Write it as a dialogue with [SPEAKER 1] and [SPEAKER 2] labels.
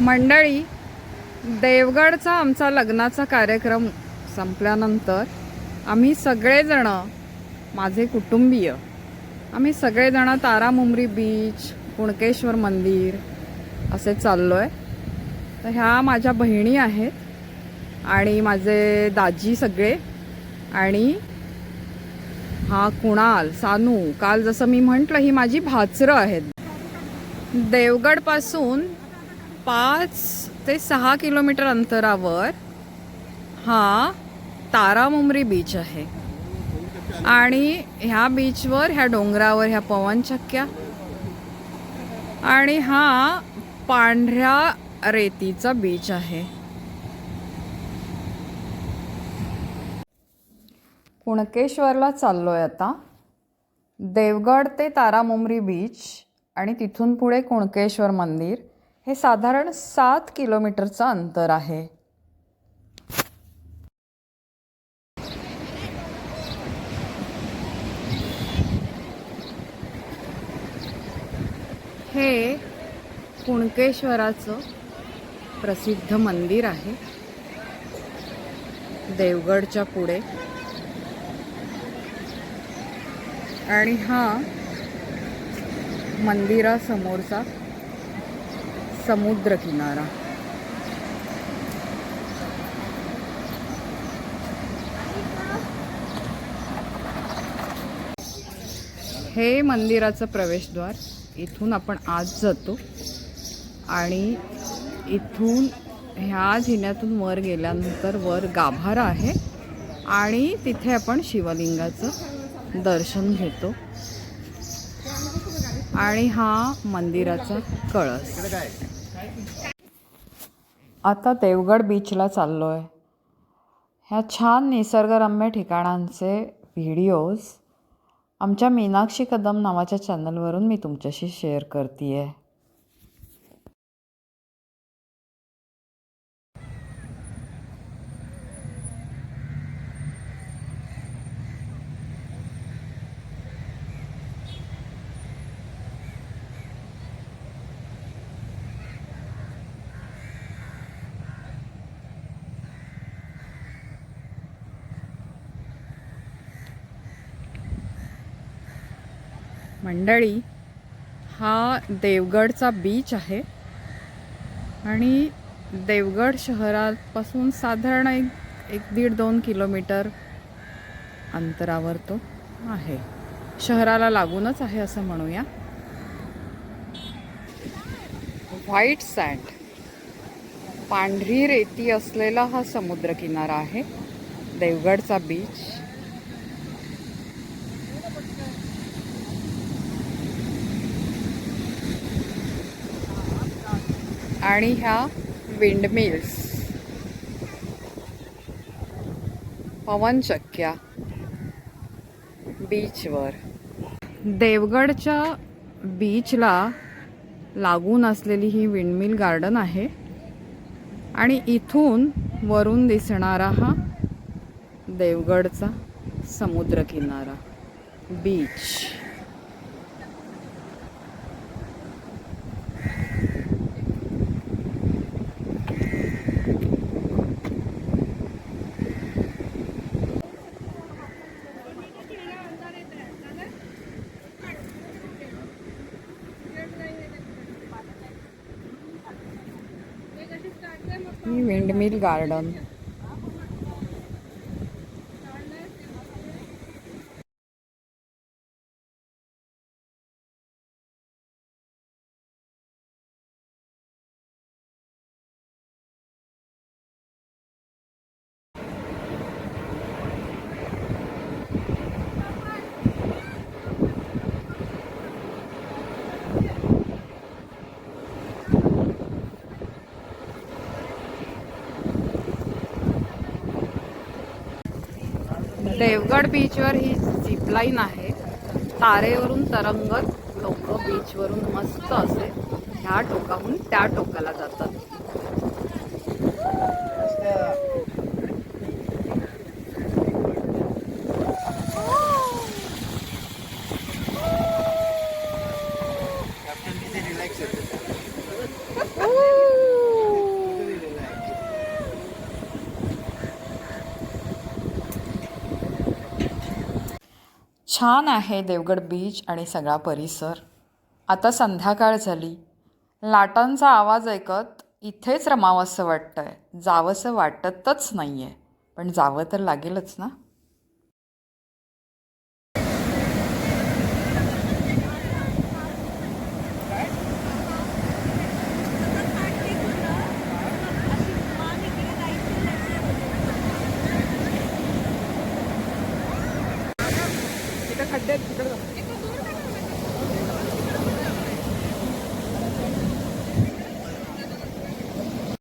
[SPEAKER 1] मंडळी देवगडचा आमचा लग्नाचा कार्यक्रम संपल्यानंतर आम्ही सगळेजणं माझे कुटुंबीय आम्ही सगळेजणं तारामुंबरी बीच कुणकेश्वर मंदिर असे चाललो आहे तर ह्या माझ्या बहिणी आहेत आणि माझे दाजी सगळे आणि हा कुणाल सानू काल जसं मी म्हटलं ही माझी भाचरं आहेत. देवगडपासून पाच ते सहा किलोमीटर अंतरावर हा तारामुमरी बीच आहे. आणि ह्या बीचवर ह्या डोंगरावर ह्या पवनचक्क्या आणि हा पांढऱ्या रेतीचा बीच आहे. कुणकेश्वरला चाललोय आता. देवगड ते तारामुमरी बीच आणि तिथून पुढे कुणकेश्वर मंदिर. हे साधारण सात किलोमीटरचं अंतर आहे. हे कुणकेश्वराचं प्रसिद्ध मंदिर आहे. देवगडच्या पुढे. आणि हा मंदिरासमोरचा समुद्र किनारा हे मंदिराचं प्रवेशद्वार. इथून आपण आज जातो. आणि इथून ह्या जिन्यातून वर गेल्यानंतर वर गाभारा आहे. आणि तिथे आपण शिवलिंगाचं दर्शन घेतो. आणि हा मंदिराचा कळस. आता देवगड बीचला चाललो आहे ह्या छान निसर्गरम्य ठिकाणांचे व्हिडिओज आमच्या मीनाक्षी कदम नावाच्या चॅनलवरून मी तुमच्याशी शेअर करते आहे मंडळी हा देवगडचा बीच आहे. आणि देवगड शहरापासून साधारण एक एक दीड दोन किलोमीटर अंतरावर तो आहे. शहराला लागूनच आहे असं म्हणूया. व्हाईट सँड पांढरी रेती असलेला हा समुद्रकिनारा आहे. देवगडचा बीच आणि ह्या विंडमिल्स पवनचक्क्या. बीचवर देवगडच्या बीचला लागून असलेली ही विंडमिल गार्डन आहे. आणि इथून वरून दिसणारा हा देवगडचा समुद्रकिनारा बीच ही विंडमिल गार्डन देवगड बीचवर ही झिपलाईन आहे. तारेवरून तरंगत लोक बीचवरून मस्त असे ह्या टोकाहून त्या टोकाला जातात. छान आहे देवगड बीच आणि सगळा परिसर. आता संध्याकाळ झाली. लाटांचा आवाज ऐकत इथेच रमावंसं आहे जावंसं वाटतच नाही आहे पण जावं तर लागेलच ना?
[SPEAKER 2] खड्डे तिकडे